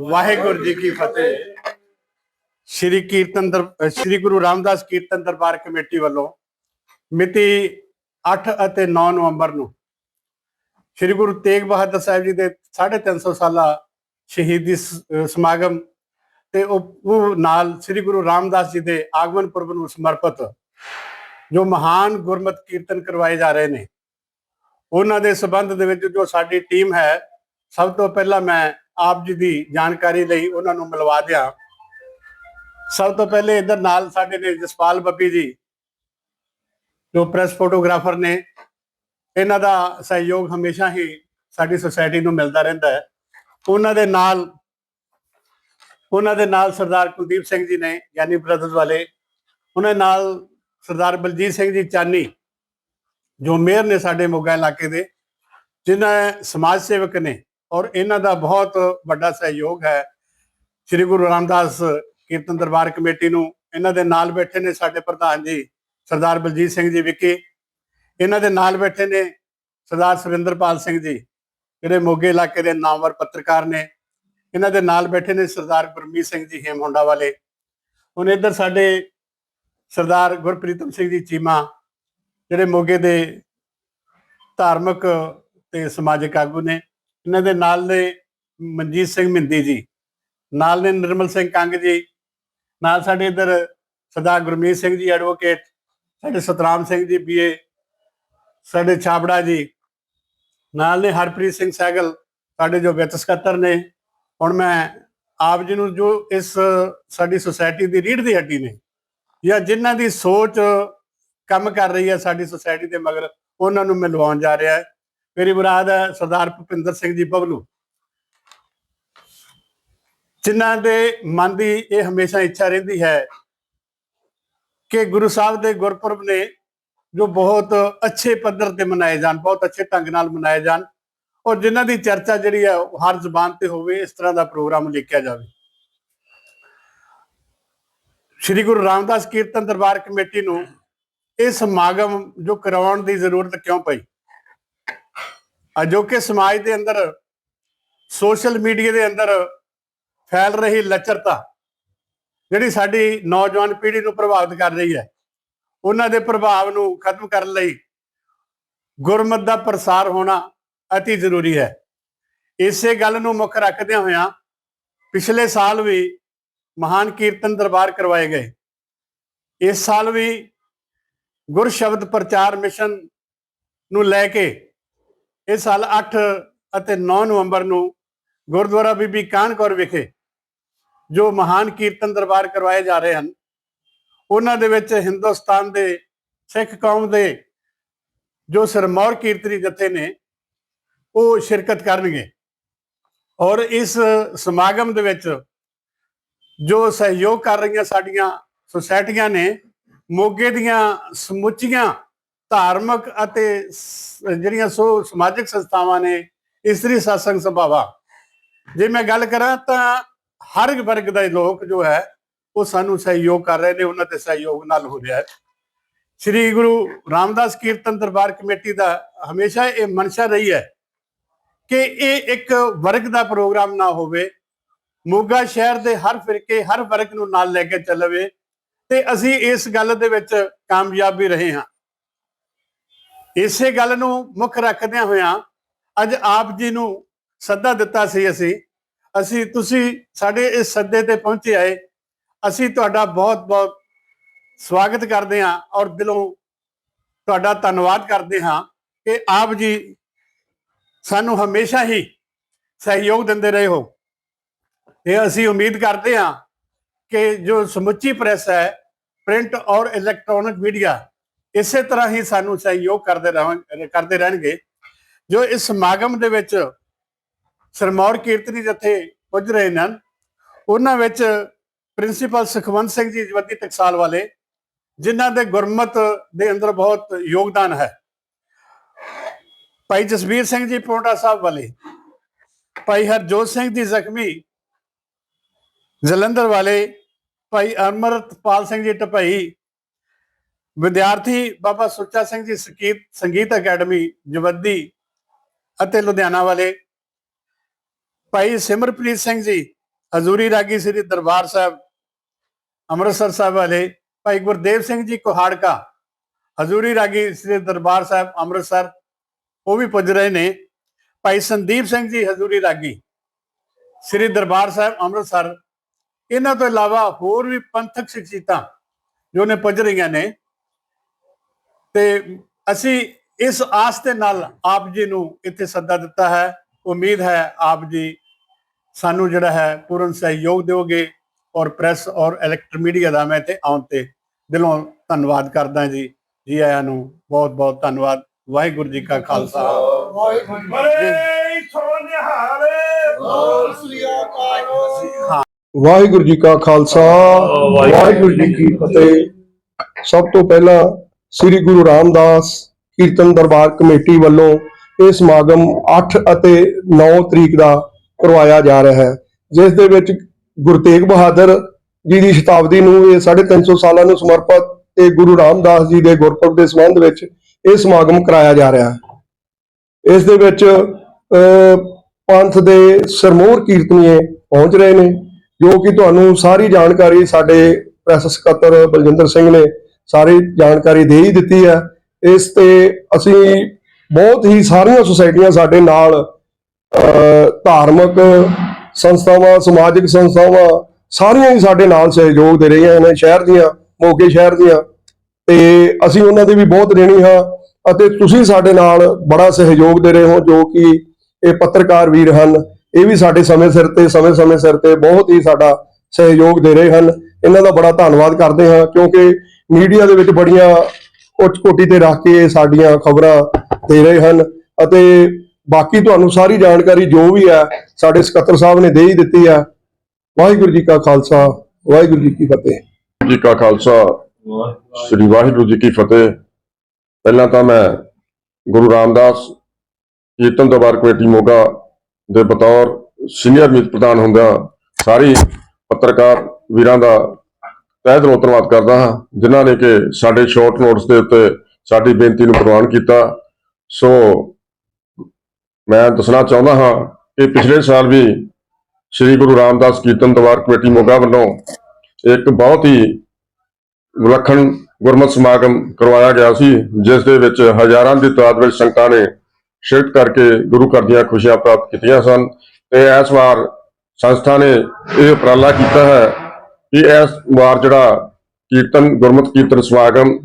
ਵਾਹਿਗੁਰੂ ਜੀ ਕੀ ਫਤਿਹ। ਸ਼੍ਰੀ ਕੀਰਤਨ ਦਰ ਸ਼੍ਰੀ ਗੁਰੂ ਰਾਮਦਾਸ ਕੀਰਤਨ ਦਰਬਾਰ ਕਮੇਟੀ ਵੱਲੋਂ ਮਿਤੀ 8 ਅਤੇ 9 ਨਵੰਬਰ ਨੂੰ ਸ਼੍ਰੀ ਗੁਰੂ ਤੇਗ ਬਹਾਦਰ ਸਾਹਿਬ ਜੀ ਦੇ 350 ਸਾਲਾ ਸ਼ਹੀਦੀ ਸ- ਅਹ ਸਮਾਗਮ ਤੇ ਉਹ ਉਹ ਨਾਲ ਸ਼੍ਰੀ ਗੁਰੂ ਰਾਮਦਾਸ ਜੀ ਦੇ ਆਗਮਨ ਪੁਰਬ ਨੂੰ ਸਮਰਪਿਤ ਜੋ ਮਹਾਨ ਗੁਰਮਤਿ ਕੀਰਤਨ ਕਰਵਾਏ ਜਾ ਰਹੇ ਨੇ। ਉਹਨਾਂ ਦੇ ਸਬੰਧ ਦੇ ਵਿੱਚ ਜੋ ਸਾਡੀ ਟੀਮ ਹੈ, ਸਭ ਤੋਂ ਪਹਿਲਾਂ ਮੈਂ ਆਪ ਜੀ ਦੀ ਜਾਣਕਾਰੀ ਲਈ ਉਹਨਾਂ ਨੂੰ ਮਿਲਵਾ ਦਿਆਂ। ਸਭ ਤੋਂ ਪਹਿਲੇ ਇਧਰ ਨਾਲ ਸਾਡੇ ਨੇ ਜਸਪਾਲ ਬੱਬੀ ਜੀ, ਜੋ ਪ੍ਰੈਸ ਫੋਟੋਗ੍ਰਾਫਰ ਨੇ, ਇਹਨਾਂ ਦਾ ਸਹਿਯੋਗ ਹਮੇਸ਼ਾ ਹੀ ਸਾਡੀ ਸੁਸਾਇਟੀ ਨੂੰ ਮਿਲਦਾ ਰਹਿੰਦਾ ਹੈ। ਉਹਨਾਂ ਦੇ ਨਾਲ, ਉਹਨਾਂ ਦੇ ਨਾਲ ਸਰਦਾਰ ਕੁਲਦੀਪ ਸਿੰਘ ਜੀ ਨੇ ਯਾਨੀ ਬ੍ਰਦਰਸ ਵਾਲੇ, ਉਹਨਾਂ ਨਾਲ ਸਰਦਾਰ ਬਲਜੀਤ ਸਿੰਘ ਜੀ ਚਾਨੀ, ਜੋ ਮੇਅਰ ਨੇ ਸਾਡੇ ਮੋਗਾ ਇਲਾਕੇ ਦੇ, ਜਿਨ੍ਹਾਂ ਸਮਾਜ ਸੇਵਕ ਨੇ ਔਰ ਇਹਨਾਂ ਦਾ ਬਹੁਤ ਵੱਡਾ ਸਹਿਯੋਗ ਹੈ। ਸ੍ਰੀ ਗੁਰੂ ਰਾਮਦਾਸ ਕੀਰਤਨ ਦਰਬਾਰ ਕਮੇਟੀ ਨੂੰ ਇਹਨਾਂ ਦੇ ਨਾਲ ਬੈਠੇ ਨੇ ਸਾਡੇ ਪ੍ਰਧਾਨ ਜੀ, ਸਰਦਾਰ ਬਲਜੀਤ ਸਿੰਘ ਜੀ ਵਿਕੀ। ਇਹਨਾਂ ਦੇ ਨਾਲ ਬੈਠੇ ਨੇ ਸਰਦਾਰ ਸੁਰਿੰਦਰਪਾਲ ਸਿੰਘ ਜੀ, ਜਿਹੜੇ ਮੋਗੇ ਇਲਾਕੇ ਦੇ ਨਾਮਵਰ ਪੱਤਰਕਾਰ ਨੇ। ਇਹਨਾਂ ਦੇ ਨਾਲ ਬੈਠੇ ਨੇ ਸਰਦਾਰ ਗੁਰਮੀਤ ਸਿੰਘ ਜੀ ਹੇਮਹੋਂਡਾ ਵਾਲੇ। ਹੁਣ ਇੱਧਰ ਸਾਡੇ ਸਰਦਾਰ ਗੁਰਪ੍ਰੀਤਮ ਸਿੰਘ ਜੀ ਚੀਮਾ, ਜਿਹੜੇ ਮੋਗੇ ਦੇ ਧਾਰਮਿਕ ਤੇ ਸਮਾਜਿਕ ਆਗੂ ਨੇ। ਇਹਨਾਂ ਦੇ ਨਾਲ ਨੇ ਮਨਜੀਤ ਸਿੰਘ ਮਿੰਦੀ ਜੀ, ਨਾਲ ਨੇ ਨਿਰਮਲ ਸਿੰਘ ਕੰਗ ਜੀ, ਨਾਲ ਸਾਡੇ ਇੱਧਰ ਸਰਦਾਰ ਗੁਰਮੀਤ ਸਿੰਘ ਜੀ ਐਡਵੋਕੇਟ ਸਾਡੇ ਸਤਰਾਮ ਸਿੰਘ ਜੀ ਬੀਏ ਸਾਡੇ ਛਾਬੜਾ ਜੀ, ਨਾਲ ਨੇ ਹਰਪ੍ਰੀਤ ਸਿੰਘ ਸਹਿਗਲ ਸਾਡੇ ਜੋ ਵਿੱਤ ਸਕੱਤਰ ਨੇ, ਹੁਣ ਮੈਂ ਆਪ ਜੀ ਨੂੰ ਜੋ ਇਸ ਸਾਡੀ ਸੁਸਾਇਟੀ ਦੀ ਰੀੜ ਦੀ ਹੱਡੀ ਨੇ, ਜਾਂ ਜਿਨ੍ਹਾਂ ਦੀ ਸੋਚ ਕੰਮ ਕਰ ਰਹੀ ਹੈ ਸਾਡੀ ਸੁਸਾਇਟੀ ਦੇ ਮਗਰ, ਉਹਨਾਂ ਨੂੰ ਮਿਲਵਾਉਣ ਜਾ ਰਿਹਾ ਹੈ। ਮੇਰੀ ਮੁਰਾਦ ਹੈ ਸਰਦਾਰ ਭੁਪਿੰਦਰ ਸਿੰਘ ਜੀ ਬਬਲੂ। ਜਿਨ੍ਹਾਂ ਦੇ ਮਨ ਦੀ ਇਹ ਹਮੇਸ਼ਾ ਇੱਛਾ ਰਹਿੰਦੀ ਹੈ ਕਿ ਗੁਰੂ ਸਾਹਿਬ ਦੇ ਗੁਰਪੁਰਬ ਨੇ ਜੋ ਬਹੁਤ ਅੱਛੇ ਪੱਧਰ ਤੇ ਮਨਾਏ ਜਾਣ, ਬਹੁਤ ਅੱਛੇ ਢੰਗ ਨਾਲ ਮਨਾਏ ਜਾਣ ਔਰ ਜਿਨ੍ਹਾਂ ਦੀ ਚਰਚਾ ਜਿਹੜੀ ਹੈ ਉਹ ਹਰ ਜ਼ਬਾਨ ਤੇ ਹੋਵੇ, ਇਸ ਤਰ੍ਹਾਂ ਦਾ ਪ੍ਰੋਗਰਾਮ ਲਿਖਿਆ ਜਾਵੇ। ਸ੍ਰੀ ਗੁਰੂ ਰਾਮਦਾਸ ਕੀਰਤਨ ਦਰਬਾਰ ਕਮੇਟੀ ਨੂੰ ਇਹ ਸਮਾਗਮ ਜੋ ਕਰਾਉਣ ਦੀ ਜ਼ਰੂਰਤ ਕਿਉਂ ਪਈ? ਅਜੋਕੇ ਸਮਾਜ ਦੇ ਅੰਦਰ, ਸੋਸ਼ਲ ਮੀਡੀਆ ਦੇ ਅੰਦਰ ਫੈਲ ਰਹੀ ਲੱਚਰਤਾ ਜਿਹੜੀ ਸਾਡੀ ਨੌਜਵਾਨ ਪੀੜ੍ਹੀ ਨੂੰ ਪ੍ਰਭਾਵਿਤ ਕਰ ਰਹੀ ਹੈ। ਉਹਨਾਂ ਦੇ ਪ੍ਰਭਾਵ ਨੂੰ ਖਤਮ ਕਰਨ ਲਈ ਗੁਰਮਤ ਦਾ ਪ੍ਰਸਾਰ ਹੋਣਾ ਅਤੀ ਜ਼ਰੂਰੀ ਹੈ। ਇਸੇ ਗੱਲ ਨੂੰ ਮੁੱਖ ਰੱਖਦਿਆਂ ਹੋਇਆਂ ਪਿਛਲੇ ਸਾਲ ਵੀ ਮਹਾਨ ਕੀਰਤਨ ਦਰਬਾਰ ਕਰਵਾਏ ਗਏ। ਇਸ ਸਾਲ ਵੀ ਗੁਰ ਸ਼ਬਦ ਪ੍ਰਚਾਰ ਮਿਸ਼ਨ ਨੂੰ ਲੈ ਕੇ ਇਸ ਸਾਲ 8 ਅਤੇ 9 ਨਵੰਬਰ ਨੂੰ ਗੁਰਦੁਆਰਾ ਬੀਬੀ ਕਾਹਨ ਕੌਰ ਵਿਖੇ ਜੋ ਮਹਾਨ ਕੀਰਤਨ ਦਰਬਾਰ ਕਰਵਾਏ ਜਾ ਰਹੇ ਹਨ, ਉਹਨਾਂ ਦੇ ਵਿੱਚ ਹਿੰਦੁਸਤਾਨ ਦੇ ਸਿੱਖ ਕੌਮ ਦੇ ਜੋ ਸਰਮੌਰ ਕੀਰਤਨੀ ਜਥੇ ਨੇ, ਉਹ ਸ਼ਿਰਕਤ ਕਰਨਗੇ। ਔਰ ਇਸ ਸਮਾਗਮ ਦੇ ਵਿੱਚ ਜੋ ਸਹਿਯੋਗ ਕਰ ਰਹੀਆਂ ਸਾਡੀਆਂ ਸੁਸਾਇਟੀਆਂ ਨੇ, ਮੋਗੇ ਦੀਆਂ ਸਮੁੱਚੀਆਂ ਧਾਰਮਿਕ ਅਤੇ ਜਿਹੜੀਆਂ ਸੋ ਸਮਾਜਿਕ ਸੰਸਥਾਵਾਂ ਨੇ, ਇਸਤਰੀ satsang ਸਭਾਵਾਂ। ਜੇ ਮੈਂ ਗੱਲ ਕਰਾਂ ਤਾਂ ਹਰ ਵਰਗ ਦੇ ਲੋਕ ਜੋ ਹੈ, ਉਹ ਸਾਨੂੰ ਸਹਿਯੋਗ ਕਰ ਰਹੇ ਨੇ, ਉਹਨਾਂ ਦੇ ਸਹਿਯੋਗ ਨਾਲ ਹੋ ਰਿਹਾ ਹੈ। ਸ੍ਰੀ ਗੁਰੂ ਰਾਮਦਾਸ ਕੀਰਤਨ ਦਰਬਾਰ ਕਮੇਟੀ ਦਾ ਹਮੇਸ਼ਾ ਇਹ ਮਨਸ਼ਾ ਰਹੀ ਹੈ ਕਿ ਇਹ ਇੱਕ ਵਰਗ ਦਾ ਪ੍ਰੋਗਰਾਮ ਨਾ ਹੋਵੇ। ਮੋਗਾ ਸ਼ਹਿਰ ਦੇ ਹਰ ਫਿਰਕੇ, ਹਰ ਵਰਗ ਨੂੰ ਨਾਲ ਲੈ ਕੇ ਚੱਲਵੇ ਤੇ ਅਸੀਂ ਇਸ ਗੱਲ ਦੇ ਵਿੱਚ ਕਾਮਯਾਬ ਵੀ ਰਹੇ ਹਾਂ। ਇਸੇ ਗੱਲ ਨੂੰ ਮੁੱਖ ਰੱਖਦਿਆਂ ਹੋਇਆਂ ਅੱਜ ਆਪ ਜੀ ਨੂੰ ਸੱਦਾ ਦਿੱਤਾ ਸੀ ਅਸੀਂ ਅਸੀਂ ਤੁਸੀਂ ਸਾਡੇ ਇਸ ਸੱਦੇ ਤੇ ਪਹੁੰਚੇ ਆਏ, ਅਸੀਂ ਤੁਹਾਡਾ ਬਹੁਤ ਬਹੁਤ ਸਵਾਗਤ ਕਰਦੇ ਹਾਂ ਔਰ ਦਿਲੋਂ ਤੁਹਾਡਾ ਧੰਨਵਾਦ ਕਰਦੇ ਹਾਂ ਕਿ ਆਪ ਜੀ ਸਾਨੂੰ ਹਮੇਸ਼ਾ ਹੀ ਸਹਿਯੋਗ ਦਿੰਦੇ ਰਹੇ ਹੋ। ਤੇ ਅਸੀਂ ਉਮੀਦ ਕਰਦੇ ਹਾਂ ਕਿ ਜੋ ਸਮੁੱਚੀ ਪ੍ਰੈਸ ਹੈ, ਪ੍ਰਿੰਟ ਔਰ ਇਲੈਕਟ੍ਰੋਨਿਕ ਮੀਡੀਆ ਇਸੇ ਤਰ੍ਹਾਂ ਹੀ ਸਾਨੂੰ ਸਹਿਯੋਗ ਕਰਦੇ ਰਹਿਣ ਕਰਦੇ ਰਹਿਣਗੇ। ਜੋ ਇਸ ਸਮਾਗਮ ਦੇ ਵਿੱਚ ਸਰਮੌਰ ਕੀਰਤਨੀ ਜਥੇ ਪੁੱਜ ਰਹੇ ਨੇ, ਉਹਨਾਂ ਵਿੱਚ ਪ੍ਰਿੰਸੀਪਲ ਸੁਖਵੰਤ ਸਿੰਘ ਜੀ ਜਵੱਦੀ ਟਕਸਾਲ ਵਾਲੇ, ਜਿਨ੍ਹਾਂ ਦੇ ਗੁਰਮਤ ਦੇ ਅੰਦਰ ਬਹੁਤ ਯੋਗਦਾਨ ਹੈ। ਭਾਈ ਜਸਵੀਰ ਸਿੰਘ ਜੀ ਪੌਂਟਾ ਸਾਹਿਬ ਵਾਲੇ, ਭਾਈ ਹਰਜੋਤ ਸਿੰਘ ਜੀ ਜ਼ਖਮੀ, ਜਲੰਧਰ ਵਾਲੇ, ਭਾਈ ਅਮਰਤਪਾਲ ਸਿੰਘ ਜੀ ਟਪਈ ਵਿਦਿਆਰਥੀ ਬਾਬਾ ਸੁੱਚਾ ਸਿੰਘ ਜੀ ਸੰਗੀਤ ਸੰਗੀਤ ਅਕੈਡਮੀ, ਜਵੱਦੀ ਅਤੇ ਲੁਧਿਆਣਾ ਵਾਲੇ ਭਾਈ ਸਿਮਰਪ੍ਰੀਤ ਸਿੰਘ ਜੀ, ਹਜ਼ੂਰੀ ਰਾਗੀ ਸ੍ਰੀ ਦਰਬਾਰ ਸਾਹਿਬ, ਅੰਮ੍ਰਿਤਸਰ ਸਾਹਿਬ ਵਾਲੇ ਭਾਈ ਗੁਰਦੇਵ ਸਿੰਘ ਜੀ ਕੋਹਾੜਕਾ, ਹਜ਼ੂਰੀ ਰਾਗੀ ਸ੍ਰੀ ਦਰਬਾਰ ਸਾਹਿਬ, ਅੰਮ੍ਰਿਤਸਰ, ਉਹ ਵੀ ਪੁੱਜ ਰਹੇ ਨੇ। ਭਾਈ ਸੰਦੀਪ ਸਿੰਘ ਜੀ, ਹਜ਼ੂਰੀ ਰਾਗੀ ਸ੍ਰੀ ਦਰਬਾਰ ਸਾਹਿਬ, ਅੰਮ੍ਰਿਤਸਰ। ਇਹਨਾਂ ਤੋਂ ਇਲਾਵਾ ਹੋਰ ਵੀ ਪੰਥਕ ਸ਼ਖਸੀਅਤਾਂ ਜੋ ਨੇ ਪੁੱਜ ਰਹੀਆਂ ਨੇ। ਤੇ ਅਸੀਂ ਇਸ ਆਸ ਦੇ ਨਾਲ ਆਪ ਜੀ ਨੂੰ ਇੱਥੇ ਸੱਦਾ ਦਿੱਤਾ ਹੈ। ਉਮੀਦ ਹੈ ਆਪ ਜੀ ਸਾਨੂੰ ਜਿਹੜਾ ਹੈ ਪੂਰਨ ਸਹਿਯੋਗ ਦਿਓਗੇ ਔਰ ਪ੍ਰੈਸ ਔਰ ਇਲੈਕਟ੍ਰਿਕ ਮੀਡੀਆ ਦਾ ਮੈਂ ਇੱਥੇ ਆਉਣ ਤੇ ਦਿਲੋਂ ਧੰਨਵਾਦ ਕਰਦਾ ਜੀ। ਜੀ ਆਇਆਂ ਨੂੰ ਬਹੁਤ ਬਹੁਤ ਧੰਨਵਾਦ। ਵਾਹਿਗੁਰੂ ਜੀ ਕਾ ਖਾਲਸਾ। ਅਕਾਲ ਵਾਹਿਗੁਰੂ ਜੀ ਕਾ ਖਾਲਸਾ। ਵਾਹਿਗੁਰੂ ਜੀ ਕੀ ਫਤਿਹ। ਸਭ ਤੋਂ ਪਹਿਲਾਂ ਸ੍ਰੀ ਗੁਰੂ ਰਾਮਦਾਸ ਕੀਰਤਨ ਦਰਬਾਰ ਕਮੇਟੀ ਵੱਲੋਂ ਇਹ ਸਮਾਗਮ 8 ਅਤੇ 9 ਤਰੀਕ ਦਾ ਕਰਵਾਇਆ ਜਾ ਰਿਹਾ ਹੈ ਜਿਸ ਦੇ ਵਿੱਚ ਗੁਰੂ ਤੇਗ ਬਹਾਦਰ ਜੀ ਦੀ ਸ਼ਤਾਬਦੀ ਨੂੰ ਇਹ 350 ਸਾਲਾਂ ਨੂੰ ਸਮਰਪਿਤ ਤੇ ਗੁਰੂ ਰਾਮਦਾਸ ਜੀ ਦੇ ਗੁਰਪੁਰਬ ਦੇ ਸੰਬੰਧ ਵਿੱਚ ਇਹ ਸਮਾਗਮ ਕਰਾਇਆ ਜਾ ਰਿਹਾ ਹੈ। ਇਸ ਦੇ ਵਿੱਚ ਅਹ, ਪੰਥ ਦੇ ਸਰਮੋਰ ਕੀਰਤਨੀਏ ਪਹੁੰਚ ਰਹੇ ਨੇ ਜੋ ਕਿ ਤੁਹਾਨੂੰ ਸਾਰੀ ਜਾਣਕਾਰੀ ਸਾਡੇ ਪ੍ਰੈਸ ਸਕੱਤਰ ਬਲਜਿੰਦਰ ਸਿੰਘ ਨੇ ਸਾਰੀ ਜਾਣਕਾਰੀ ਦੇ ਹੀ ਦਿੱਤੀ ਹੈ। ਇਸ ਤੇ ਅਸੀਂ ਬਹੁਤ ਹੀ ਸਾਰੀਆਂ ਸੁਸਾਇਟੀਆਂ ਸਾਡੇ ਨਾਲ ਧਾਰਮਿਕ ਸੰਸਥਾਵਾਂ, ਸਮਾਜਿਕ ਸੰਸਥਾਵਾਂ ਸਾਰੀਆਂ ਹੀ ਸਾਡੇ ਨਾਲ ਸਹਿਯੋਗ ਦੇ ਰਹੀਆਂ ਨੇ, ਸ਼ਹਿਰ ਦੀਆਂ, ਮੋਗੇ ਸ਼ਹਿਰ ਦੀਆਂ। ਤੇ ਅਸੀਂ ਉਹਨਾਂ ਦੀ ਵੀ ਬਹੁਤ ਦੇਣੀ ਹਾਂ ਅਤੇ ਤੁਸੀਂ ਸਾਡੇ ਨਾਲ ਬੜਾ ਸਹਿਯੋਗ ਦੇ ਰਹੇ ਹੋ, ਜੋ ਕਿ ਇਹ ਪੱਤਰਕਾਰ ਵੀਰ ਹਨ। ਇਹ ਵੀ ਸਾਡੇ ਸਮੇਂ ਸਿਰ ਤੇ ਸਮੇਂ-ਸਮੇਂ ਸਿਰ ਤੇ ਬਹੁਤ ਹੀ ਸਾਡਾ ਸਹਿਯੋਗ ਦੇ ਰਹੇ ਹਨ। ਇਹਨਾਂ ਦਾ ਬੜਾ ਧੰਨਵਾਦ ਕਰਦੇ ਹਾਂ, ਕਿਉਂਕਿ ਮੀਡੀਆ ਦੇ ਵਿੱਚ ਬੜੀਆਂ ਉੱਚ ਕੋਟੀ ਤੇ ਰੱਖ ਕੇ ਸਾਡੀਆਂ ਖਬਰਾਂ ਦੇ ਰਹੇ ਹਨ ਅਤੇ ਬਾਕੀ ਤੁਹਾਨੂੰ ਸਾਰੀ ਜਾਣਕਾਰੀ ਜੋ ਵੀ ਹੈ ਸਾਡੇ ਸਕੱਤਰ ਸਾਹਿਬ ਨੇ ਦੇ ਹੀ ਦਿੱਤੀ ਹੈ। ਵਾਹਿਗੁਰੂ ਜੀ ਕਾ ਖਾਲਸਾ, ਵਾਹਿਗੁਰੂ ਜੀ ਕੀ ਫਤਿਹ। ਜੀ ਕਾ ਖਾਲਸਾ, ਸ੍ਰੀ ਵਾਹਿਗੁਰੂ ਜੀ ਕੀ ਫਤਿਹ। ਪਹਿਲਾਂ ਤਾਂ ਮੈਂ ਗੁਰੂ ਰਾਮਦਾਸ ਕੀਰਤਨ ਦਰਬਾਰ ਕਮੇਟੀ ਮੋਗਾ ਦੇ ਬਤੌਰ ਸੀਨੀਅਰ ਮੀਤ ਪ੍ਰਧਾਨ ਹੁੰਦਾ ਸਾਰੀ ਪੱਤਰਕਾਰ ਵੀਰਾਂ ਦਾ ਤਹਿ ਦਿਲੋਂ ਧੰਨਵਾਦ ਕਰਦਾ ਹਾਂ, ਜਿਨ੍ਹਾਂ ਨੇ ਕਿ ਸਾਡੇ ਸ਼ਾਰਟ ਨੋਟਸ ਦੇ ਉੱਤੇ ਸਾਡੀ ਬੇਨਤੀ ਨੂੰ ਪ੍ਰਵਾਨ ਕੀਤਾ। ਸੋ ਮੈਂ ਦੱਸਣਾ ਚਾਹੁੰਦਾ ਹਾਂ ਕਿ ਪਿਛਲੇ ਸਾਲ ਵੀ ਸ੍ਰੀ ਗੁਰੂ ਰਾਮਦਾਸ ਕੀਰਤਨ ਦਰਬਾਰ ਕਮੇਟੀ ਮੋਗਾ ਵੱਲੋਂ ਇੱਕ ਬਹੁਤ ਹੀ ਵਿਲੱਖਣ ਗੁਰਮਤਿ ਸਮਾਗਮ ਕਰਵਾਇਆ ਗਿਆ ਸੀ, ਜਿਸ ਦੇ ਵਿੱਚ ਹਜ਼ਾਰਾਂ ਦੀ ਤਾਦਾਦ ਵਿੱਚ ਸੰਗਤਾਂ ਨੇ ਸ਼ਿਰਕਤ ਕਰਕੇ ਗੁਰੂ ਘਰ ਦੀਆਂ ਖੁਸ਼ੀਆਂ ਪ੍ਰਾਪਤ ਕੀਤੀਆਂ ਸਨ। ਤੇ ਇਸ ਵਾਰ ਸੰਸਥਾ ਨੇ ਇਹ ਉਪਰਾਲਾ ਕੀਤਾ ਹੈ ਕਿ ਇਸ ਵਾਰ ਜਿਹੜਾ ਕੀਰਤਨ, ਗੁਰਮਤਿ ਕੀਰਤਨ ਸਮਾਗਮ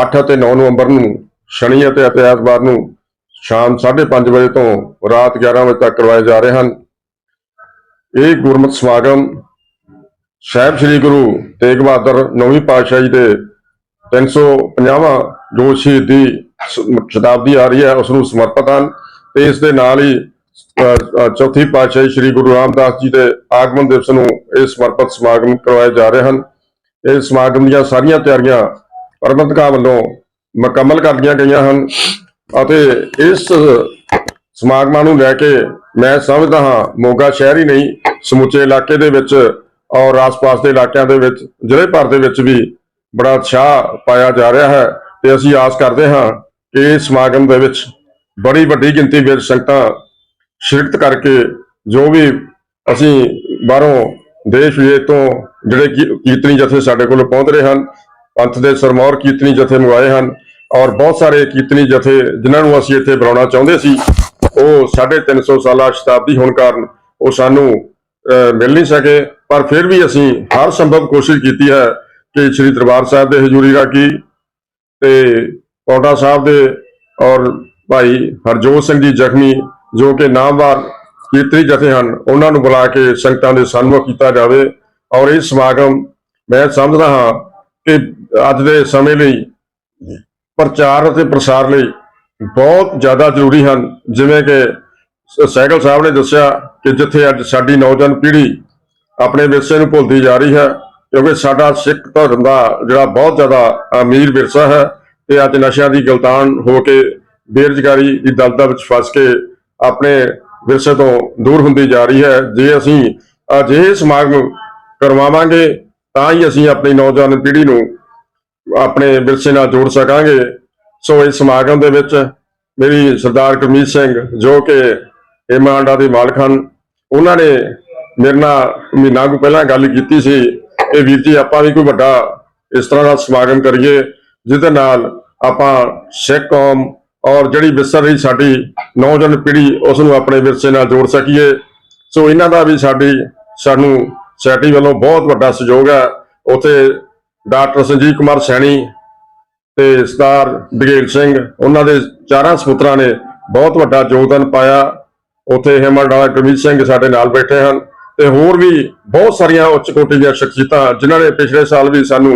8 ਅਤੇ 9 ਨਵੰਬਰ ਨੂੰ, ਸ਼ਨੀ ਅਤੇ ਐਤਵਾਰ ਨੂੰ ਸ਼ਾਮ 5:30 ਵਜੇ ਤੋਂ ਰਾਤ 11 ਵਜੇ ਤੱਕ ਕਰਵਾਏ ਜਾ ਰਹੇ ਹਨ। ਇਹ ਗੁਰਮਤਿ ਸਮਾਗਮ ਸਾਹਿਬ ਸ੍ਰੀ ਗੁਰੂ ਤੇਗ ਬਹਾਦਰ ਨੌਵੀਂ ਪਾਤਸ਼ਾਹ ਜੀ ਦੇ 350ਵਾਂ ਜੋ ਸ਼ਹੀਦੀ ਸ- ਸ਼ਤਾਬਦੀ ਆ ਰਹੀ ਹੈ, ਉਸ ਨੂੰ ਸਮਰਪਿਤ ਹਨ ਤੇ ਇਸ ਦੇ ਨਾਲ ਹੀ ਚੌਥੀ ਪਾਤਸ਼ਾਹੀ ਸ੍ਰੀ ਗੁਰੂ ਰਾਮਦਾਸ ਜੀ ਦੇ ਆਗਮਨ ਦਿਵਸ ਨੂੰ ਇਹ ਸਮਰਪਿਤ ਸਮਾਗਮ ਕਰਵਾਏ ਜਾ ਰਹੇ ਹਨ। ਇਹ ਸਮਾਗਮ ਦੀਆਂ ਸਾਰੀਆਂ ਤਿਆਰੀਆਂ ਪ੍ਰਬੰਧਕਾਂ ਵੱਲੋਂ ਮੁਕੰਮਲ ਕਰ ਲਈਆਂ ਗਈਆਂ ਹਨ ਅਤੇ ਇਸ ਸਮਾਗਮਾਂ ਨੂੰ ਲੈ ਕੇ ਮੈਂ ਸਮਝਦਾ ਹਾਂ, ਮੋਗਾ ਸ਼ਹਿਰ ਹੀ ਨਹੀਂ, ਸਮੁੱਚੇ ਇਲਾਕੇ ਦੇ ਵਿੱਚ ਔਰ ਆਸ-ਪਾਸ ਦੇ ਇਲਾਕਿਆਂ ਦੇ ਵਿੱਚ, ਜ਼ਿਲ੍ਹੇ ਭਰ ਦੇ ਵਿੱਚ ਵੀ ਬੜਾ ਉਤਸ਼ਾਹ ਪਾਇਆ ਜਾ ਰਿਹਾ ਹੈ ਤੇ ਅਸੀਂ ਆਸ ਕਰਦੇ ਹਾਂ ਕਿ ਇਸ ਸਮਾਗਮ ਦੇ ਵਿੱਚ ਬੜੀ ਵੱਡੀ ਗਿਣਤੀ ਵਿੱਚ ਸੰਗਤਾਂ ਸ਼ਿਰਕਤ ਕਰਕੇ ਜੋ ਵੀ ਅਸੀਂ ਬਾਹਰੋਂ ਦੇਸ਼ ਵਿਦੇਸ਼ ਤੋਂ ਜਿਹੜੇ ਕੀ- ਕੀਰਤਨੀ ਜਥੇ ਸਾਡੇ ਕੋਲ ਪਹੁੰਚ ਰਹੇ ਹਨ, ਪੰਥ ਦੇ ਸਰਮੌਰ ਕੀਰਤਨੀ ਜਥੇ ਮੰਗਵਾਏ ਹਨ, ਔਰ ਬਹੁਤ ਸਾਰੇ ਕੀਰਤਨੀ ਜਥੇ ਜਿਨ੍ਹਾਂ ਨੂੰ ਅਸੀਂ ਇੱਥੇ ਬੁਲਾਉਣਾ ਚਾਹੁੰਦੇ ਸੀ, ਉਹ 350 ਸਾਲਾ ਸ਼ਤਾਬਦੀ ਹੋਣ ਕਾਰਨ ਉਹ ਸਾਨੂੰ ਮਿਲ ਨਹੀਂ ਸਕੇ, ਪਰ ਫਿਰ ਵੀ ਅਸੀਂ ਹਰ ਸੰਭਵ ਕੋਸ਼ਿਸ਼ ਕੀਤੀ ਹੈ ਕਿ ਸ੍ਰੀ ਦਰਬਾਰ ਸਾਹਿਬ ਦੇ ਹਜ਼ੂਰੀ ਰਾਗੀ ਤੇ ਪੌਂਟਾ ਸਾਹਿਬ ਦੇ ਔਰ ਭਾਈ ਹਰਜੋਤ ਸਿੰਘ ਜੀ ਜ਼ਖਮੀ ਜੋ ਕਿ ਨਾਮਵਾਰ ਕੀਰਤਨੀ ਜਥੇ ਹਨ, ਉਹਨਾਂ ਨੂੰ ਬੁਲਾ ਕੇ ਸੰਗਤਾਂ ਦੇ ਸਨਮੁਖ ਕੀਤਾ ਜਾਵੇ। ਔਰ ਇਹ ਸਮਾਗਮ ਮੈਂ ਸਮਝਦਾ ਹਾਂ ਕਿ ਅੱਜ ਦੇ ਸਮੇਂ ਲਈ ਪ੍ਰਚਾਰ ਅਤੇ ਪ੍ਰਸਾਰ ਲਈ ਬਹੁਤ ਜ਼ਿਆਦਾ ਜ਼ਰੂਰੀ ਹਨ। ਜਿਵੇਂ ਕਿ ਸ- ਸਹਿਗਲ ਸਾਹਿਬ ਨੇ ਦੱਸਿਆ ਕਿ ਜਿੱਥੇ ਅੱਜ ਸਾਡੀ ਨੌਜਵਾਨ ਪੀੜ੍ਹੀ ਆਪਣੇ ਵਿਰਸੇ ਨੂੰ ਭੁੱਲਦੀ ਜਾ ਰਹੀ ਹੈ, ਕਿਉਂਕਿ ਸਾਡਾ ਸਿੱਖ ਧਰਮ ਦਾ ਜਿਹੜਾ ਬਹੁਤ ਜ਼ਿਆਦਾ ਅਮੀਰ ਵਿਰਸਾ ਹੈ, ਤੇ ਅੱਜ ਨਸ਼ਿਆਂ ਦੀ ਗਲਤਾਨ ਹੋ ਕੇ ਬੇਰੁਜ਼ਗਾਰੀ ਦੀ ਦਲਦਲ ਵਿੱਚ ਫਸ ਕੇ ਆਪਣੇ ਵਿਰਸੇ ਤੋਂ ਦੂਰ ਹੁੰਦੀ ਜਾ ਰਹੀ ਹੈ। ਜੇ ਅਸੀਂ ਅਜਿਹੇ ਸਮਾਗਮ ਕਰਵਾਵਾਂਗੇ, ਤਾਂ ਹੀ ਅਸੀਂ ਆਪਣੀ ਨੌਜਵਾਨ ਪੀੜ੍ਹੀ ਨੂੰ ਆਪਣੇ ਵਿਰਸੇ ਨਾਲ ਜੋੜ ਸਕਾਂਗੇ। ਸੋ ਇਸ ਸਮਾਗਮ ਦੇ ਵਿੱਚ ਮੇਰੀ ਸਰਦਾਰ ਗੁਰਮੀਤ ਸਿੰਘ, ਜੋ ਕਿ ਹਿਮਾਂਡਾ ਦੇ ਮਾਲਕ ਹਨ, ਉਹਨਾਂ ਨੇ ਮੇਰੇ ਨਾਲ ਮਹੀਨਾ ਕੁ ਪਹਿਲਾਂ ਗੱਲ ਕੀਤੀ ਸੀ। ਕਿ ਵੀਰ ਜੀ, ਆਪਾਂ ਵੀ ਕੋਈ ਵੱਡਾ ਇਸ ਤਰ੍ਹਾਂ ਦਾ ਸਮਾਗਮ ਕਰੀਏ, ਜਿਹਦੇ ਨਾਲ ਆਪਾਂ ਸਿੱਖ ਕੌਮ ਔਰ ਜਿਹੜੀ ਵਿਸਰ ਰਹੀ ਸਾਡੀ ਨੌਜਵਾਨ ਪੀੜ੍ਹੀ, ਉਸ ਨੂੰ ਆਪਣੇ ਵਿਰਸੇ ਨਾਲ ਜੋੜ ਸਕੀਏ। ਸੋ ਇਹਨਾਂ ਦਾ ਵੀ ਸਾਡੀ, ਸਾਨੂੰ ਸੈਟੀ ਵੱਲੋਂ ਬਹੁਤ ਵੱਡਾ ਸਹਿਯੋਗ ਹੈ। ਉੱਥੇ ਡਾਕਟਰ ਸੰਜੀਵ ਕੁਮਾਰ ਸੈਣੀ ਤੇ ਸਰਦਾਰ ਬਗੇਲ ਸਿੰਘ, ਉਹਨਾਂ ਦੇ ਚਾਰਾਂ ਸਪੁੱਤਰਾਂ ਨੇ ਬਹੁਤ ਵੱਡਾ ਯੋਗਦਾਨ ਪਾਇਆ। ਉੱਥੇ ਹਿਮਲ ਡਾਲਾ ਗੁਰਮੀਤ ਸਿੰਘ ਸਾਡੇ ਨਾਲ ਬੈਠੇ ਹਨ ਤੇ ਹੋਰ ਵੀ ਬਹੁਤ ਸਾਰੀਆਂ ਉੱਚ ਕੋਟੀ ਦੀਆਂ ਸ਼ਖਸੀਅਤਾਂ, ਜਿਨ੍ਹਾਂ ਨੇ ਪਿਛਲੇ ਸਾਲ ਵੀ ਸਾਨੂੰ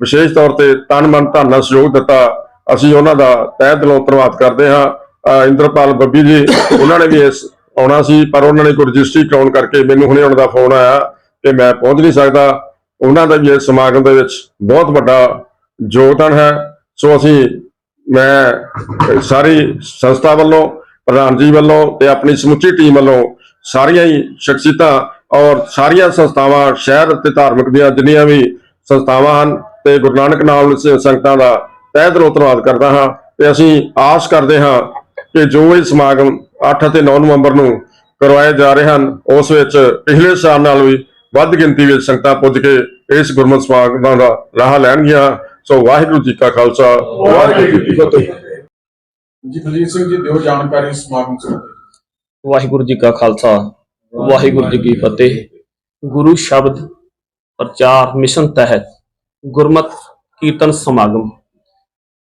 ਵਿਸ਼ੇਸ਼ ਤੌਰ ਤੇ ਤਨ ਮਨ ਧਨ ਨਾਲ ਸਹਿਯੋਗ ਦਿੱਤਾ। ਅਸੀਂ ਉਹਨਾਂ ਦਾ ਤਹਿ ਦਿਲੋਂ ਧੰਨਵਾਦ ਕਰਦੇ ਹਾਂ। ਇੰਦਰਪਾਲ ਬੱਬੀ ਜੀ, ਉਹਨਾਂ ਨੇ ਵੀ ਇਸ ਆਉਣਾ ਸੀ, ਪਰ ਉਹਨਾਂ ਨੇ ਕੋਈ ਰਜਿਸਟਰੀ ਕਰਾਉਣ ਕਰਕੇ ਮੈਨੂੰ ਹੁਣੇ ਉਹਨਾਂ ਦਾ ਫੋਨ ਆਇਆ ਕਿ ਮੈਂ ਪਹੁੰਚ ਨਹੀਂ ਸਕਦਾ। ਉਹਨਾਂ ਦਾ ਵੀ ਇਸ ਸਮਾਗਮ ਦੇ ਵਿੱਚ ਬਹੁਤ ਵੱਡਾ ਯੋਗਦਾਨ ਹੈ। ਸੋ ਅਸੀਂ, ਮੈਂ ਸਾਰੀ ਸੰਸਥਾ ਵੱਲੋਂ, ਪ੍ਰਧਾਨ ਜੀ ਵੱਲੋਂ ਤੇ ਆਪਣੀ ਸਮੁੱਚੀ ਟੀਮ ਵੱਲੋਂ ਸਾਰੀਆਂ ਹੀ ਸ਼ਖਸੀਅਤਾਂ ਔਰ ਸਾਰੀਆਂ ਸੰਸਥਾਵਾਂ, ਸ਼ਹਿਰ ਤੇ ਧਾਰਮਿਕ ਦੀਆਂ ਜਿੰਨੀਆਂ ਵੀ ਸੰਸਥਾਵਾਂ ਹਨ ਤੇ ਗੁਰੂ ਨਾਨਕ ਨਾਮ ਸੰਗਤਾਂ ਦਾ ਤਹਿ ਦਿਲੋਂ ਧੰਨਵਾਦ ਕਰਦਾ ਹਾਂ ਤੇ ਅਸੀਂ ਆਸ ਕਰਦੇ ਹਾਂ ਕਿ ਜੋ ਇਹ ਸਮਾਗਮ 8 ਅਤੇ 9 ਨਵੰਬਰ ਨੂੰ ਕਰਵਾਏ ਜਾ ਰਹੇ ਹਨ ਉਸ ਵਿੱਚ ਪਿਛਲੇ ਸਾਲ ਨਾਲ ਵੀ ਵੱਧ ਗਿਣਤੀ ਵਿੱਚ ਸੰਗਤਾਂ ਪੁੱਜ ਕੇ ਇਸ ਗੁਰਮਤਿ ਸਮਾਗਮਾਂ ਦਾ ਰਾਹ ਲੈਣਗੀਆਂ। ਸੋ ਵਾਹਿਗੁਰੂ ਜੀ ਕਾ ਖਾਲਸਾ ਵਾਹਿਗੁਰੂ ਜੀ ਕੀ ਫਤਿਹ। ਜੀ ਬਲਜੀਤ ਸਿੰਘ ਜੀ ਦਿਓ ਜਾਣਕਾਰੀ ਸਮਾਗਮ ਸੰਬੰਧੀ। ਵਾਹਿਗੁਰੂ ਜੀ ਕਾ ਖਾਲਸਾ ਵਾਹਿਗੁਰੂ ਜੀ ਕੀ ਫਤਿਹ। ਗੁਰੂ ਸ਼ਬਦ ਪ੍ਰਚਾਰ ਮਿਸ਼ਨ ਤਹਿਤ ਗੁਰਮਤ ਕੀਰਤਨ ਸਮਾਗਮ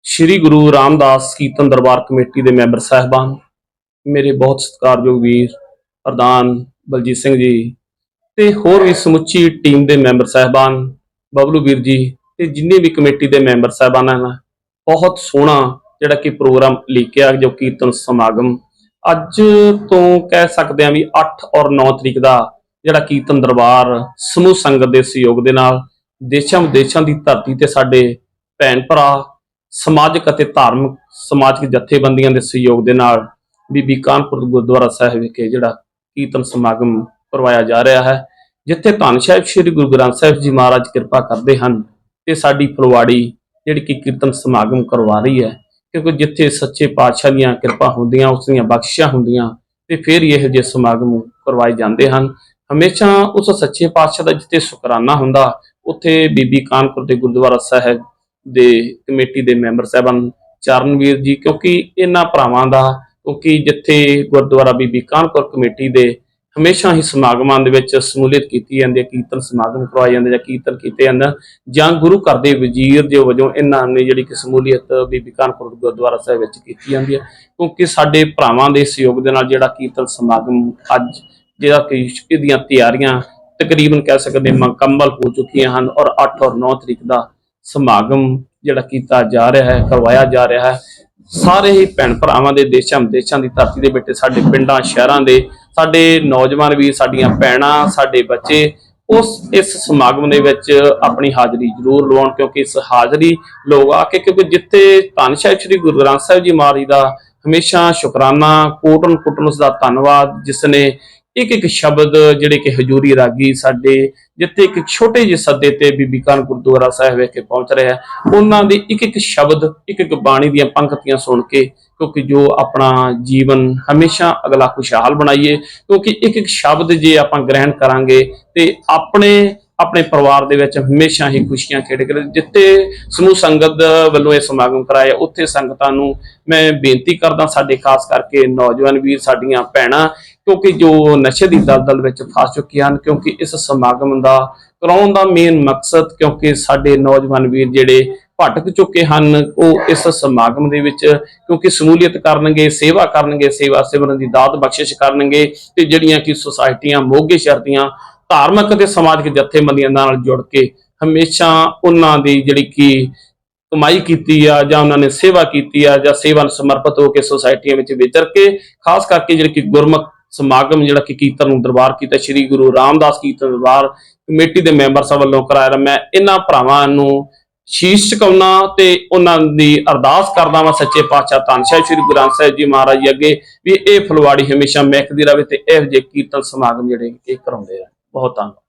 ਸ੍ਰੀ ਗੁਰੂ ਰਾਮਦਾਸ ਕੀਰਤਨ ਦਰਬਾਰ ਕਮੇਟੀ ਦੇ ਮੈਂਬਰ ਸਾਹਿਬਾਨ, ਮੇਰੇ ਬਹੁਤ ਸਤਿਕਾਰਯੋਗ ਵੀਰ ਪ੍ਰਧਾਨ ਬਲਜੀਤ ਸਿੰਘ ਜੀ ਤੇ ਹੋਰ ਵੀ ਸਮੁੱਚੀ ਟੀਮ ਦੇ ਮੈਂਬਰ ਸਾਹਿਬਾਨ, ਬਬਲੂ ਵੀਰ ਜੀ ਤੇ ਜਿੰਨੇ ਵੀ ਕਮੇਟੀ ਦੇ ਮੈਂਬਰ ਸਾਹਿਬਾਨ ਹਨ, ਬਹੁਤ ਸੋਹਣਾ ਜਿਹੜਾ ਕਿ ਪ੍ਰੋਗਰਾਮ ਲਿਖਿਆ ਜੋ ਕੀਰਤਨ ਸਮਾਗਮ ਅੱਜ ਤੋਂ ਕਹਿ ਸਕਦੇ ਹਾਂ ਵੀ 8 ਔਰ 9 ਤਰੀਕ ਦਾ ਜਿਹੜਾ ਕੀਰਤਨ ਦਰਬਾਰ ਸਮੂਹ ਸੰਗਤ ਦੇ ਸਹਿਯੋਗ ਦੇ ਨਾਲ ਦੇਸ਼ਾਂ ਵਿਦੇਸ਼ਾਂ ਦੀ ਧਰਤੀ ਤੇ ਸਾਡੇ ਭੈਣ ਭਰਾ ਸਮਾਜਿਕ ਅਤੇ ਧਾਰਮਿਕ, ਸਮਾਜਿਕ ਜਥੇਬੰਦੀਆਂ ਦੇ ਸਹਿਯੋਗ ਦੇ ਨਾਲ ਬੀਬੀ ਕਾਨਪੁਰ ਗੁਰਦੁਆਰਾ ਸਾਹਿਬ ਵਿਖੇ ਜਿਹੜਾ ਕੀਰਤਨ ਸਮਾਗਮ ਕਰਵਾਇਆ ਜਾ ਰਿਹਾ ਹੈ, ਜਿੱਥੇ ਧੰਨ ਸਾਹਿਬ ਸ੍ਰੀ ਗੁਰੂ ਗ੍ਰੰਥ ਸਾਹਿਬ ਜੀ ਮਹਾਰਾਜ ਕਿਰਪਾ ਕਰਦੇ ਹਨ ਤੇ ਸਾਡੀ ਫੁਲਵਾੜੀ ਜਿਹੜੀ ਕਿ ਕੀਰਤਨ ਸਮਾਗਮ ਕਰਵਾ ਰਹੀ ਹੈ, ਕਿਉਂਕਿ ਜਿੱਥੇ ਸੱਚੇ ਪਾਤਸ਼ਾਹ ਦੀਆਂ ਕਿਰਪਾ ਹੁੰਦੀਆਂ, ਉਸ ਦੀਆਂ ਬਖਸ਼ਿਸ਼ਾਂ ਹੁੰਦੀਆਂ ਤੇ ਫਿਰ ਹੀ ਇਹੋ ਜਿਹੇ ਸਮਾਗਮ ਕਰਵਾਏ ਜਾਂਦੇ ਹਨ। ਹਮੇਸ਼ਾ ਉਸ ਸੱਚੇ ਪਾਤਸ਼ਾਹ ਦਾ ਜਿੱਥੇ ਸ਼ੁਕਰਾਨਾ ਹੁੰਦਾ, ਉੱਥੇ ਬੀਬੀ ਕਾਨਪੁਰ ਦੇ ਗੁਰਦੁਆਰਾ ਸਾਹਿਬ ਦੇ ਕਮੇਟੀ ਦੇ ਮੈਂਬਰ ਸਾਹਿਬਾਨ ਚਰਨਵੀਰ ਜੀ, ਕਿਉਂਕਿ ਇਹਨਾਂ ਭਰਾਵਾਂ ਦਾ, ਕਿਉਂਕਿ ਜਿੱਥੇ ਗੁਰਦੁਆਰਾ ਬੀਬੀ ਕਾਨਪੁਰ ਕਮੇਟੀ ਦੇ ਹਮੇਸ਼ਾ ਹੀ ਸਮਾਗਮਾਂ ਦੇ ਵਿੱਚ ਸਮੂਲੀਅਤ ਕੀਤੀ ਜਾਂਦੀ ਹੈ, ਕੀਰਤਨ ਸਮਾਗਮ ਕਰਵਾਏ ਜਾਂਦੇ ਜਾਂ ਕੀਰਤਨ ਕੀਤੇ ਜਾਂਦੇ ਜਾਂ ਗੁਰੂ ਘਰ ਦੇ ਵਜ਼ੀਰ ਦੇ ਵਜੋਂ ਇਹਨਾਂ ਨੇ ਜਿਹੜੀ ਕਿ ਸਮੂਲੀਅਤ ਬੀਬੀ ਕਾਨਪੁਰ ਗੁਰਦੁਆਰਾ ਸਾਹਿਬ ਵਿੱਚ ਕੀਤੀ ਜਾਂਦੀ ਹੈ। ਕਿਉਂਕਿ ਸਾਡੇ ਭਰਾਵਾਂ ਦੇ ਸਹਿਯੋਗ ਦੇ ਨਾਲ ਜਿਹੜਾ ਕੀਰਤਨ ਸਮਾਗਮ ਅੱਜ ਜਿਹੜਾ ਕਿ ਇਹਦੀਆਂ ਤਿਆਰੀਆਂ ਤਕਰੀਬਨ ਕਹਿ ਸਕਦੇ ਮੁਕੰਮਲ ਹੋ ਚੁੱਕੀਆਂ ਹਨ ਔਰ 8 ਔਰ 9 ਤਰੀਕ ਦਾ ਸਮਾਗਮ ਜਿਹੜਾ ਕੀਤਾ ਜਾ ਰਿਹਾ ਹੈ, ਕਰਵਾਇਆ ਜਾ ਰਿਹਾ ਹੈ। ਸਾਰੇ ਹੀ ਭੈਣ ਭਰਾਵਾਂ ਦੇ ਦੇਸ਼ਾਂ ਵਿਦੇਸ਼ਾਂ ਦੀ ਧਰਤੀ ਦੇ ਬੈਠੇ ਸਾਡੇ ਪਿੰਡਾਂ, ਸ਼ਹਿਰਾਂ ਦੇ, ਸਾਡੇ ਨੌਜਵਾਨ ਵੀ ਸਾਡੀਆਂ ਭੈਣਾਂ, ਸਾਡੇ ਬੱਚੇ, ਉਸ, ਇਸ ਸਮਾਗਮ ਦੇ ਵਿੱਚ ਆਪਣੀ ਹਾਜ਼ਰੀ ਜ਼ਰੂਰ ਲਵਾਉਣ, ਕਿਉਂਕਿ ਇਸ ਹਾਜ਼ਰੀ ਲੋਕ ਆ ਕੇ, ਕਿਉਂਕਿ ਜਿੱਥੇ ਧੰਨ ਸਾਹਿਬ ਸ੍ਰੀ ਗੁਰੂ ਗ੍ਰੰਥ ਸਾਹਿਬ ਜੀ ਮਹਾਰਾਜ ਦਾ ਹਮੇਸ਼ਾ ਸ਼ੁਕਰਾਨਾ, ਕੋਟਨ ਕੁੱਟਨ ਉਸ ਦਾ ਧੰਨਵਾਦ, ਜਿਸ ਨੇ ਇੱਕ ਇੱਕ ਸ਼ਬਦ ਜਿਹੜੇ ਕਿ ਹਜੂਰੀ ਰਾਗੀ ਸਾਡੇ ਜਿੱਥੇ ਇੱਕ ਛੋਟੇ ਜਿਹੇ ਸੱਦੇ ਤੇ ਬੀਬੀ ਕਾਨ ਗੁਰਦੁਆਰਾ ਸਾਹਿਬ ਵਿਖੇ ਪਹੁੰਚ ਰਿਹਾ ਉਹਨਾਂ ਦੇ ਇੱਕ ਇੱਕ ਸ਼ਬਦ ਇੱਕ ਇੱਕ ਬਾਣੀ ਦੀਆਂ ਪੰਕਤੀਆਂ ਸੁਣ ਕੇ ਕਿਉਂਕਿ ਜੋ ਆਪਣਾ ਜੀਵਨ ਹਮੇਸ਼ਾ ਅਗਲਾ ਖੁਸ਼ਹਾਲ ਬਣਾਈਏ, ਕਿਉਂਕਿ ਇੱਕ ਇੱਕ ਸ਼ਬਦ ਜੇ ਆਪਾਂ ਗ੍ਰਹਿਣ ਕਰਾਂਗੇ ਤੇ ਆਪਣੇ ਆਪਣੇ ਪਰਿਵਾਰ ਦੇ ਵਿੱਚ ਹਮੇਸ਼ਾ ਹੀ ਖੁਸ਼ੀਆਂ ਖੇਡ ਕੇ ਜਿੱਥੇ ਸਮੂਹ ਸੰਗਤ ਵੱਲੋਂ ਇਹ ਸਮਾਗਮ ਕਰਾਇਆ, ਉੱਥੇ ਸੰਗਤਾਂ ਨੂੰ ਮੈਂ ਬੇਨਤੀ ਕਰਦਾ, ਸਾਡੇ ਖਾਸ ਕਰਕੇ ਨੌਜਵਾਨ ਵੀਰ, ਸਾਡੀਆਂ ਭੈਣਾਂ ਕਿਉਂਕਿ ਜੋ ਨਸ਼ੇ ਦੀ ਦਲਦਲ ਵਿੱਚ ਫਸ ਚੁੱਕੇ ਹਨ, ਕਿਉਂਕਿ ਇਸ ਸਮਾਗਮ ਦਾ ਕਰਾਉਣ ਦਾ ਮੇਨ ਮਕਸਦ, ਕਿਉਂਕਿ ਸਾਡੇ ਨੌਜਵਾਨ ਵੀਰ ਜਿਹੜੇ ਭਟਕ ਚੁੱਕੇ ਹਨ, ਉਹ ਇਸ ਸਮਾਗਮ ਦੇ ਵਿੱਚ, ਕਿਉਂਕਿ ਸਮੂਲੀਅਤ ਕਰਨਗੇ, ਸੇਵਾ ਕਰਨਗੇ, ਸੇਵਾ ਸਿਮਰਨ ਦੀ ਦਾਤ ਬਖਸ਼ਿਸ਼ ਕਰਨਗੇ, ਤੇ ਜਿਹੜੀਆਂ ਕਿ ਸੁਸਾਇਟੀਆਂ, ਮੋਗੇ ਸ਼ਰਤੀਆਂ ਧਾਰਮਿਕ ਅਤੇ ਸਮਾਜਿਕ ਜਥੇਬੰਦੀਆਂ ਨਾਲ ਜੁੜ ਕੇ ਹਮੇਸ਼ਾ ਉਹਨਾਂ ਦੀ ਜਿਹੜੀ ਕਿ ਕਮਾਈ ਕੀਤੀ ਆ, ਜਾਂ ਉਹਨਾਂ ਨੇ ਸੇਵਾ ਕੀਤੀ ਆ, ਜਾਂ ਸੇਵਾ ਨੂੰ ਸਮਰਪਿਤ ਹੋ ਕੇ ਸੁਸਾਇਟੀਆਂ ਵਿੱਚ ਵਿਚਰ ਕੇ, ਖਾਸ ਕਰਕੇ ਜਿਹੜੇ ਕਿ ਗੁਰਮੁਖ ਸਮਾਗਮ ਜਿਹੜਾ ਕਿ ਕੀਰਤਨ ਨੂੰ ਦਰਬਾਰ ਕੀਤਾ, ਸ੍ਰੀ ਗੁਰੂ ਰਾਮਦਾਸ ਕੀਰਤਨ ਦਰਬਾਰ ਕਮੇਟੀ ਦੇ ਮੈਂਬਰ ਸਾਹਿਬ ਵੱਲੋਂ ਕਰਾਇਆ। ਮੈਂ ਇਹਨਾਂ ਭਰਾਵਾਂ ਨੂੰ ਸ਼ੀਸ਼ ਝੁਕਾਉਣਾ ਤੇ ਉਹਨਾਂ ਦੀ ਅਰਦਾਸ ਕਰਦਾ ਵਾਂ। ਸੱਚੇ ਪਾਤਸ਼ਾਹ ਧੰਨ ਸਾਹਿਬ ਸ੍ਰੀ ਗੁਰੂ ਗ੍ਰੰਥ ਸਾਹਿਬ ਜੀ ਮਹਾਰਾਜ ਜੀ ਅੱਗੇ ਵੀ ਇਹ ਫਲਵਾੜੀ ਹਮੇਸ਼ਾ ਮਹਿਕਦੀ ਰਹੇ ਤੇ ਇਹੋ ਜਿਹੇ ਕੀਰਤਨ ਸਮਾਗਮ ਜਿਹੜੇ ਇਹ ਕਰਾਉਂਦੇ ਆ ਬਹੁਤ ਧੰਨਵਾਦ।